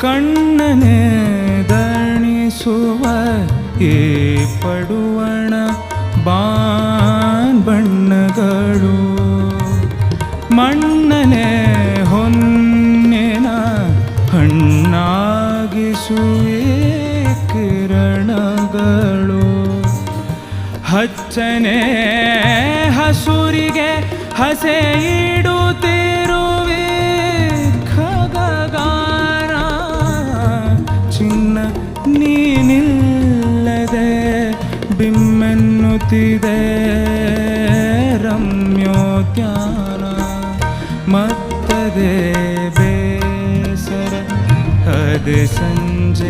ಕಣ್ಣನೆ ದಣಿಸುವ ಈ ಪಡುವಣ ಬಾನ್ ಬಣ್ಣಗಳು. ಮಣ್ಣನೆ ಹೊನ್ನಿನ ಹಣ್ಣಾಗಿಸುವೆ ಕಿರಣಗಳು. ಹಚ್ಚನೆ ಹಸುರಿಗೆ ಹಸೆ ಚಿನ್ನ ನೀನಿಲ್ಲದೆ ಬಿಮ್ಮೆನ್ನುತ್ತಿದೆ ರಮ್ಯೋದ್ಯಾನ ಮತ್ತದೇ ಬೇಸರ ಅದೇ ಸಂಜೆ ಅದೇ